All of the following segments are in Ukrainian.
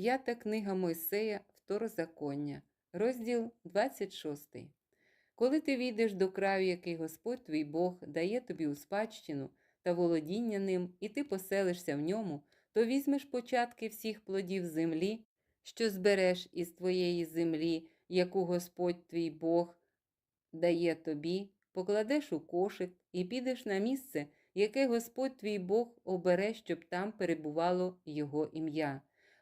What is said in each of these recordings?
П'ята книга Мойсея, Второзаконня, розділ 26. Коли ти війдеш до краю, який Господь твій Бог дає тобі у спадщину та володіння ним, і ти поселишся в ньому, то візьмеш початки всіх плодів землі, що збереш із твоєї землі, яку Господь твій Бог дає тобі, покладеш у кошик і підеш на місце, яке Господь твій Бог обере, щоб там перебувало Його ім'я.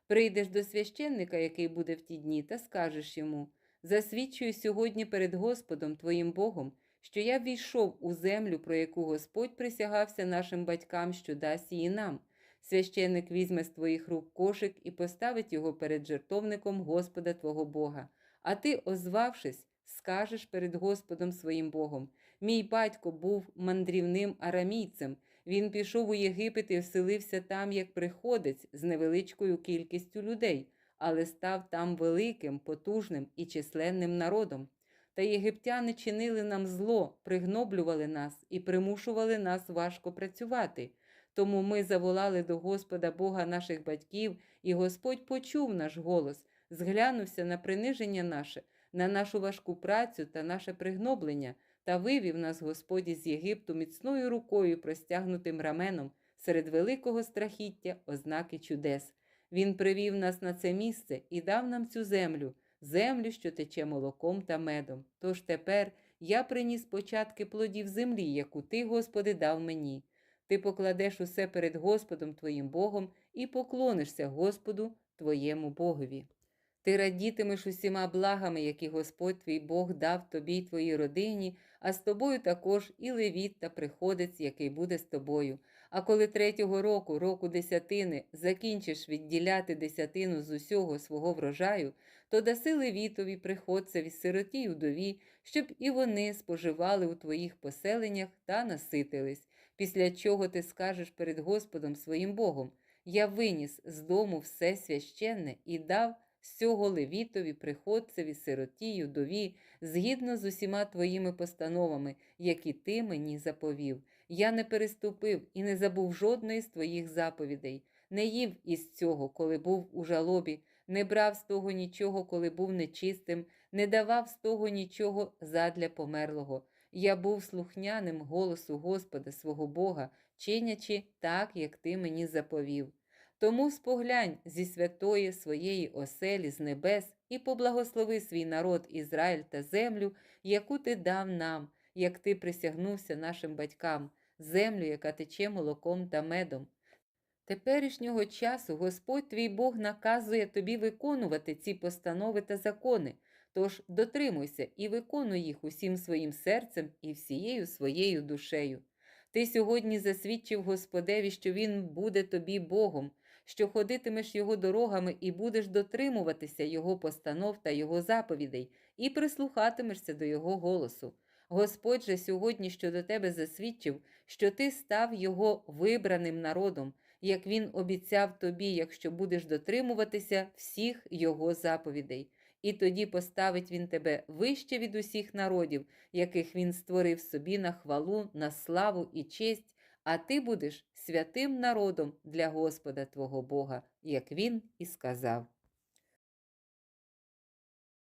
Прийдеш до священника, який буде в ті дні, та скажеш йому: Засвідчую сьогодні перед Господом твоїм Богом, що я війшов у землю, про яку Господь присягався нашим батькам, що дасть її нам. Священник візьме з твоїх рук кошик і поставить його перед жертовником Господа твого Бога. А ти, озвавшись, скажеш перед Господом своїм Богом: Мій батько був мандрівним арамійцем. Він пішов у Єгипет і вселився там як приходець з невеличкою кількістю людей, але став там великим, потужним і численним народом. Та єгиптяни чинили нам зло, пригноблювали нас і примушували нас важко працювати. Тому ми заволали до Господа Бога наших батьків, і Господь почув наш голос, зглянувся на приниження наше, на нашу важку працю та наше пригноблення, та вивів нас Господь із Єгипту міцною рукою, простягнутим раменом, серед великого страхіття, ознаки чудес. Він привів нас на це місце і дав нам цю землю, землю, що тече молоком та медом. Тож тепер я приніс початки плодів землі, яку ти, Господи, дав мені. Ти покладеш усе перед Господом твоїм Богом і поклонишся Господу твоєму Богові. Ти радітимеш усіма благами, які Господь твій Бог дав тобі й твоїй родині, а з тобою також і левіт та приходець, який буде з тобою. А коли третього року, року десятини, закінчиш відділяти десятину з усього свого врожаю, то даси левітові, приходцеві, сироті й удові, щоб і вони споживали у твоїх поселеннях та наситились, після чого ти скажеш перед Господом своїм Богом: Я виніс з дому все священне і дав з цього левітові, приходцеві, сироті й удові, згідно з усіма твоїми постановами, які ти мені заповів. Я не переступив і не забув жодної з твоїх заповідей, не їв із цього, коли був у жалобі, не брав з того нічого, коли був нечистим, не давав з того нічого задля померлого. Я був слухняним голосу Господа свого Бога, чинячи так, як ти мені заповів. Тому споглянь зі святої своєї оселі з небес і поблагослови свій народ Ізраїль та землю, яку ти дав нам, як ти присягнувся нашим батькам, землю, яка тече молоком та медом. Теперішнього часу Господь твій Бог наказує тобі виконувати ці постанови та закони, тож дотримуйся і виконуй їх усім своїм серцем і всією своєю душею. Ти сьогодні засвідчив Господеві, що Він буде тобі Богом, що ходитимеш Його дорогами і будеш дотримуватися Його постанов та Його заповідей, і прислухатимешся до Його голосу. Господь же сьогодні щодо тебе засвідчив, що ти став Його вибраним народом, як Він обіцяв тобі, якщо будеш дотримуватися всіх Його заповідей. І тоді поставить він тебе вище від усіх народів, яких він створив собі на хвалу, на славу і честь, а ти будеш святим народом для Господа твого Бога, як він і сказав.